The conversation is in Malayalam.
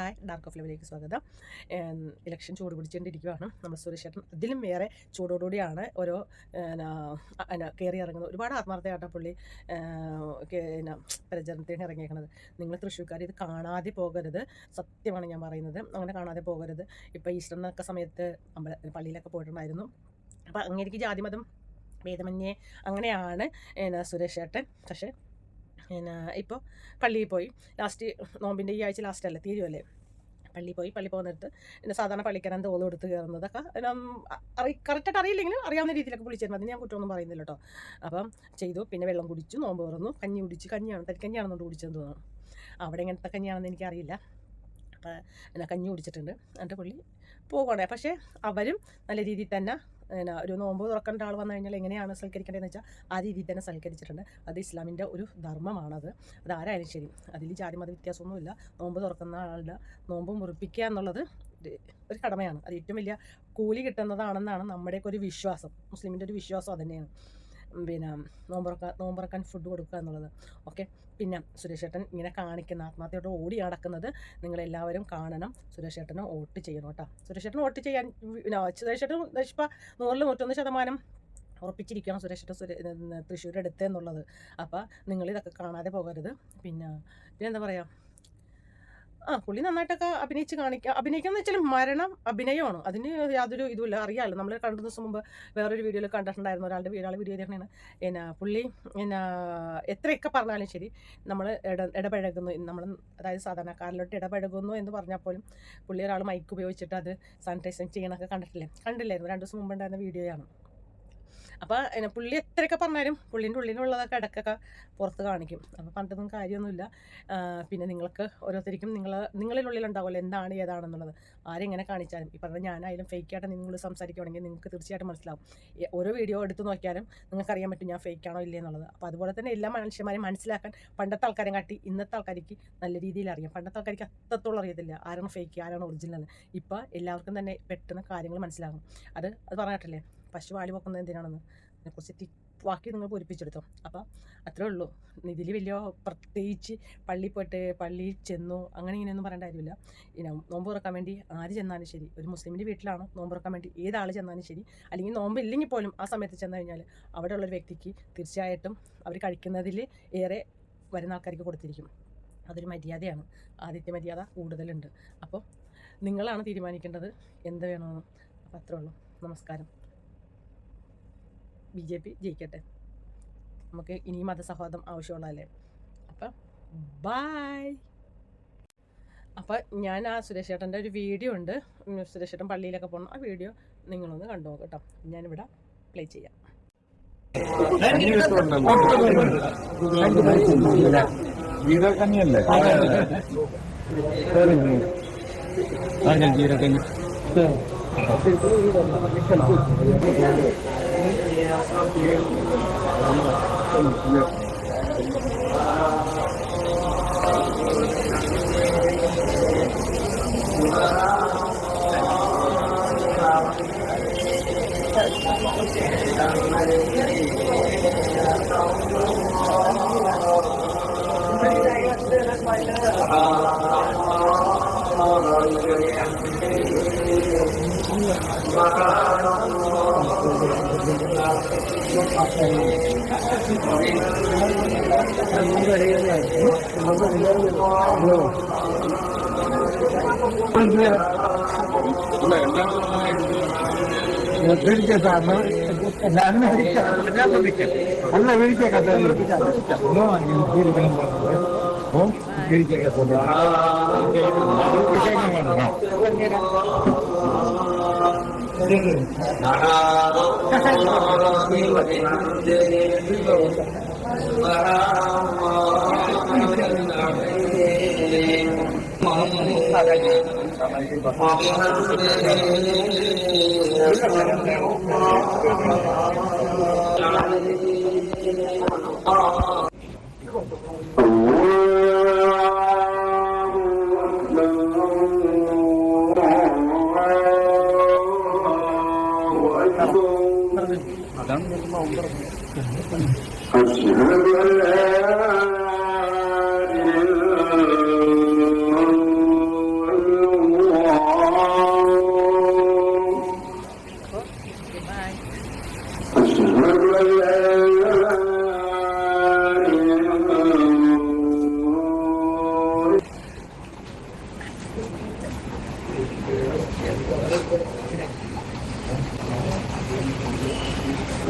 ഹായ് ഡാർക്ക് ഓഫ് ലെവലിലേക്ക് സ്വാഗതം. ഇലക്ഷൻ ചൂട് പിടിച്ചുകൊണ്ടിരിക്കുകയാണ് നമ്മൾ സുരേഷ് ചേട്ടൻ അതിലും വേറെ ചൂടോടുകൂടിയാണ് ഓരോ കയറി ഇറങ്ങുന്നത്. ഒരുപാട് ആത്മാർത്ഥമായിട്ടാണ് പുള്ളി പിന്നെ പ്രചരണത്തിന് ഇറങ്ങിയേക്കുന്നത് നിങ്ങൾ തൃശ്ശൂർക്കാർ ഇത് കാണാതെ പോകരുത്. സത്യമാണ് ഞാൻ പറയുന്നത്. അങ്ങനെ കാണാതെ പോകരുത്. ഇപ്പോൾ ഈസ്റ്ററിനൊക്കെ സമയത്ത് അമ്പല പള്ളിയിലൊക്കെ പോയിട്ടുണ്ടായിരുന്നു. അപ്പോൾ അങ്ങനെയൊക്കെ ജാതിമതം ഭേദമന്യേ അങ്ങനെയാണ് സുരേഷ് ചേട്ടൻ. പക്ഷേ പിന്നെ ഇപ്പോൾ പള്ളിയിൽ പോയി. ലാസ്റ്റ് നോമ്പിന്റെ ഈ ആഴ്ച ലാസ്റ്റ് അല്ലേ? തീരുമല്ലേ പള്ളിയിൽ പോയി പള്ളി പോകുന്നിടത്ത് പിന്നെ സാധാരണ പള്ളിക്കാരൻ തോളം എടുത്ത് കയറുന്നതൊക്കെ അറി കറക്റ്റായിട്ട് അറിയില്ലെങ്കിലും അറിയാവുന്ന രീതിയിലൊക്കെ വിളിച്ചിരുന്നു അതിന് ഞാൻ കുറ്റമൊന്നും പറയുന്നില്ല കേട്ടോ. അപ്പം ചെയ്തു. പിന്നെ വെള്ളം കുടിച്ചു നോമ്പ് തുറന്നു. കഞ്ഞി കുടിച്ച് കഞ്ഞിയാണ് തരിക്കഞ്ഞിയാണെന്നുകൊണ്ട് കുടിച്ചെന്ന് തോന്നുന്നു. അവിടെ എങ്ങനത്തെ കഞ്ഞിയാണെന്ന് എനിക്കറിയില്ല. പിന്നെ കഞ്ഞി കുടിച്ചിട്ടുണ്ട്. എന്റെ പുള്ളി പോകണേ പക്ഷേ അവരും നല്ല രീതിയിൽ തന്നെ പിന്നെ ഒരു നോമ്പ് തുറക്കേണ്ട ആൾ വന്നു കഴിഞ്ഞാൽ എങ്ങനെയാണ് സൽക്കരിക്കേണ്ടതെന്ന് വെച്ചാൽ ആ രീതിയിൽ തന്നെ സൽക്കരിച്ചിട്ടുണ്ട്. അത് ഇസ്ലാമിന്റെ ഒരു ധർമ്മമാണത്. അത് ആരായാലും ശരി. അതിൽ ജാതി മത വ്യത്യാസമൊന്നുമില്ല. നോമ്പ് തുറക്കുന്ന ആളുടെ നോമ്പ് മുറിപ്പിക്കുക എന്നുള്ളത് ഒരു കടമയാണ്. അത് ഏറ്റവും വലിയ കൂലി കിട്ടുന്നതാണെന്നാണ് നമ്മുടെയൊക്കെ ഒരു വിശ്വാസം. മുസ്ലിമിന്റെ ഒരു വിശ്വാസം അതുതന്നെയാണ് പിന്നെ നോമ്പുറക്കാൻ നോമ്പുറക്കാൻ ഫുഡ് കൊടുക്കുക എന്നുള്ളത്. ഓക്കെ പിന്നെ സുരേഷ് ഏട്ടൻ ഇങ്ങനെ കാണിക്കുന്ന ആത്മഹത്യയോട് ഓടി നടക്കുന്നത് നിങ്ങളെല്ലാവരും കാണണം. സുരേഷ് ഏട്ടന് വോട്ട് ചെയ്യണം കേട്ടോ. സുരേഷ് ഏട്ടന് വോട്ട് ചെയ്യാൻ സുരേഷ് ഏട്ടൻ ഇപ്പം നൂറിൽ നൂറ്റൊന്ന് ശതമാനം ഉറപ്പിച്ചിരിക്കണം സുരേഷ് ഏട്ടൻ തൃശ്ശൂർ എന്നുള്ളത്. അപ്പോൾ നിങ്ങളിതൊക്കെ കാണാതെ പോകരുത്. പിന്നെ പിന്നെ എന്താ പറയുക ആ പുള്ളി നന്നായിട്ടൊക്കെ അഭിനയിച്ച് കാണിക്കുക അഭിനയിക്കുക എന്ന് വെച്ചാൽ മരണം അഭിനയമാണ്. അതിന് യാതൊരു ഇതുമില്ല. അറിയാമല്ലോ നമ്മൾ രണ്ടു ദിവസം മുമ്പ് വേറൊരു വീഡിയോയിൽ കണ്ടിട്ടുണ്ടായിരുന്നു ഒരാളുടെ ഒരാൾ വീഡിയോ തന്നെയാണ് എന്നാ പുള്ളി എന്നാ എത്രയൊക്കെ പറഞ്ഞാലും ശരി നമ്മൾ ഇട ഇടപഴകുന്നു നമ്മൾ അതായത് സാധാരണക്കാരിലോട്ട് ഇടപഴകുന്നു എന്ന് പറഞ്ഞാൽ പോലും പുള്ളി ഒരാൾ മൈക്ക് ഉപയോഗിച്ചിട്ട് അത് സാനിറ്റൈസിങ് ചെയ്യണമൊക്കെ കണ്ടിട്ടില്ലേ? കണ്ടില്ലായിരുന്നു. രണ്ട് ദിവസം മുമ്പ് ഉണ്ടായിരുന്ന വീഡിയോയാണ് അപ്പോൾ പുള്ളി എത്രയൊക്കെ പറഞ്ഞാലും പുള്ളിന്റെ ഉള്ളിലുള്ളതൊക്കെ ഇടയ്ക്കൊക്കെ പുറത്ത് കാണിക്കും. അപ്പോൾ പണ്ടൊന്നും കാര്യമൊന്നുമില്ല. പിന്നെ നിങ്ങൾക്ക് ഓരോരുത്തർക്കും നിങ്ങൾ നിങ്ങളിലുള്ളിലുണ്ടാവുമല്ലോ എന്താണ് ഏതാണെന്നുള്ളത്. ആരെങ്ങനെ കാണിച്ചാലും ഈ പറഞ്ഞ ഞാനായാലും ഫേക്കായിട്ട് നിങ്ങൾ സംസാരിക്കുകയാണെങ്കിൽ നിങ്ങൾക്ക് തീർച്ചയായിട്ടും മനസ്സിലാവും. ഓരോ വീഡിയോ എടുത്ത് നോക്കിയാലും നിങ്ങൾക്ക് അറിയാൻ പറ്റും ഞാൻ ഫേക്കാണോ ഇല്ലേ എന്നുള്ളത്. അപ്പോൾ അതുപോലെ തന്നെ എല്ലാ മനുഷ്യന്മാരെയും മനസ്സിലാക്കാൻ പണ്ടത്തെ ആൾക്കാരെ കാട്ടി ഇന്നത്തെ ആൾക്കാർക്ക് നല്ല രീതിയിൽ അറിയാം. പണ്ടത്തെ ആൾക്കാർക്ക് അത്രത്തോളം അറിയത്തില്ല ആരാണ് ഫേക്ക് ആരാണ് ഒറിജിനൽ ഇപ്പോൾ എല്ലാവർക്കും തന്നെ പെട്ടെന്ന് കാര്യങ്ങൾ മനസ്സിലാകും. അത് അത് പറഞ്ഞിട്ടില്ലേ? പശു പാൽ പൊക്കുന്നത് എന്തിനാണെന്ന് അതിനെക്കുറിച്ച് വാക്കി നിങ്ങൾ പൊരിപ്പിച്ചെടുത്തോ. അപ്പം അത്രേ ഉള്ളൂ. ഇതിൽ വലിയ പ്രത്യേകിച്ച് പള്ളി പോയിട്ട് പള്ളിയിൽ ചെന്നു അങ്ങനെ ഇങ്ങനെയൊന്നും പറയേണ്ട കാര്യമില്ല. ഇനി നോമ്പ് തുറക്കാൻ വേണ്ടി ആര് ചെന്നാലും ശരി. ഒരു മുസ്ലിമിന്റെ വീട്ടിലാണ് നോമ്പ് തുറക്കാൻ വേണ്ടി ഏതാൾ ചെന്നാലും ശരി. അല്ലെങ്കിൽ നോമ്പ് ഇല്ലെങ്കിൽ പോലും ആ സമയത്ത് ചെന്ന് കഴിഞ്ഞാൽ അവിടെ ഉള്ളൊരു വ്യക്തിക്ക് തീർച്ചയായിട്ടും അവർ കഴിക്കുന്നതിൽ ഏറെ വരുന്ന ആൾക്കാർക്ക് കൊടുത്തിരിക്കും. അതൊരു മര്യാദയാണ്. ആദ്യത്തെ മര്യാദ കൂടുതലുണ്ട്. അപ്പോൾ നിങ്ങളാണ് തീരുമാനിക്കേണ്ടത് എന്ത് വേണമെന്ന്. അപ്പോൾ അത്രേ ഉള്ളൂ. നമസ്കാരം. ബി ജെ പി ജയിക്കട്ടെ. നമുക്ക് ഇനിയും മതസൗഹാർദ്ദം ആവശ്യമുള്ളതല്ലേ? അപ്പം ബായ് അപ്പം ഞാൻ ആ സുരേഷ് ചേട്ടന്റെ ഒരു വീഡിയോ ഉണ്ട്. സുരേഷ് ചേട്ടൻ പള്ളിയിലൊക്കെ പോകണം ആ വീഡിയോ നിങ്ങളൊന്ന് കണ്ടു കേട്ടോ. ഞാനിവിടെ പ്ലേ ചെയ്യാം. ജീരകഞ്ഞല്ലേ ജീരകഞ്ഞി Yeah, up here. வேடிக்கை சார்ந்த நல்ல வேடிக்கை கதை வேடிக்கை கதை وبحمده தான்.